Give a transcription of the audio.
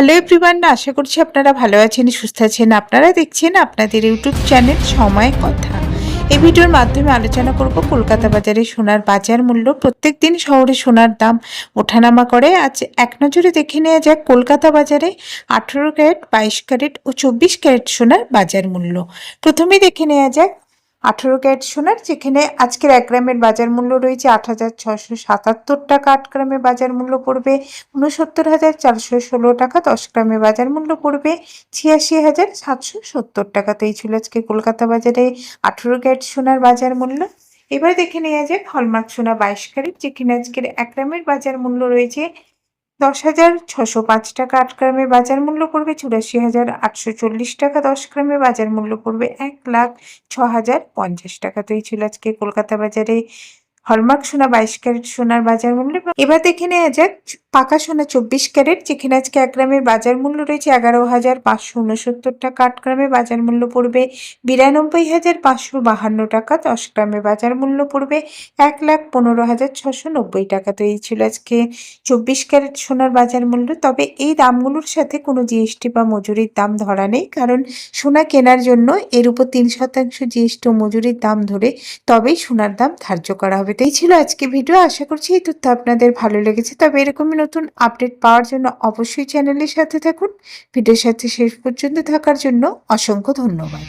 Hello everyone আশা করছি আপনারা ভালো আছেন, সুস্থ আছেন। আপনারা দেখছেন আপনাদের ইউটিউব চ্যানেল সময় কথা। এই ভিডিওর মাধ্যমে আলোচনা করব কলকাতা বাজারে সোনার বাজার মূল্য। প্রত্যেক দিন শহরে সোনার দাম ওঠানামা করে। আজ এক নজরে দেখে নেওয়া যাক কলকাতা বাজারে আঠেরো ক্যারেট, বাইশ ক্যারেট ও চব্বিশ ক্যারেট সোনার বাজার মূল্য। প্রথমে দেখে নেওয়া যাক আঠেরো ক্যারেট সোনার, যেখানে আজকের এক গ্রামের বাজার মূল্য রয়েছে আট হাজার ছশো সাতাত্তর টাকা। আট গ্রামে বাজার মূল্য পড়বে উনসত্তর হাজার চারশো ষোলো টাকা। দশ গ্রামে বাজার মূল্য পড়বে ছিয়াশি হাজার সাতশো সত্তর টাকা। তো এই ছিল আজকে কলকাতা বাজারে আঠেরো ক্যারেট সোনার বাজার মূল্য। এবার দেখে নেওয়া যাক হলমার্ক সোনা বাইশ ক্যারেট, যেখানে আজকের এক গ্রামের বাজার মূল্য রয়েছে দশ হাজার ছশো পাঁচ টাকা আট গ্রামে বাজার মূল্য পড়বে চুরাশি হাজার আটশো চল্লিশ টাকা, দশ গ্রামে বাজার মূল্য পড়বে এক লাখ ছ হাজার পঞ্চাশ টাকা। তো এই ছিল আজকে কলকাতা বাজারে হলমার্ক সোনা বাইশ ক্যারেট সোনার বাজার মূল্য। এবার দেখে নেওয়া যাক পাকা সোনা চব্বিশ ক্যারেট, যেখানে আজকে এক গ্রামের বাজার মূল্য রয়েছে এগারো হাজার পাঁচশো উনসত্তর টাকা। আট গ্রামে বাজার মূল্য পড়বে বিরানব্বই হাজার পাঁচশো বাহান্ন টাকা। দশ গ্রামে বাজার মূল্য পড়বে এক লাখ পনেরো হাজার ছশো নব্বই টাকা। তো এই ছিল আজকে চব্বিশ ক্যারেট সোনার বাজার মূল্য। তবে এই দামগুলোর সাথে কোনো জিএসটি বা মজুরির দাম ধরা নেই, কারণ সোনা কেনার জন্য এর উপর তিন শতাংশ জিএসটি ও মজুরির দাম ধরে তবেই সোনার দাম ধার্য করা হবে। তো এই ছিল আজকে ভিডিও। আশা করছি এই তথ্য আপনাদের ভালো লেগেছে। তবে এরকমই নতুন আপডেট পাওয়ার জন্য অবশ্যই চ্যানেলের সাথে থাকুন। ভিডিওর সাথে শেষ পর্যন্ত থাকার জন্য অসংখ্য ধন্যবাদ।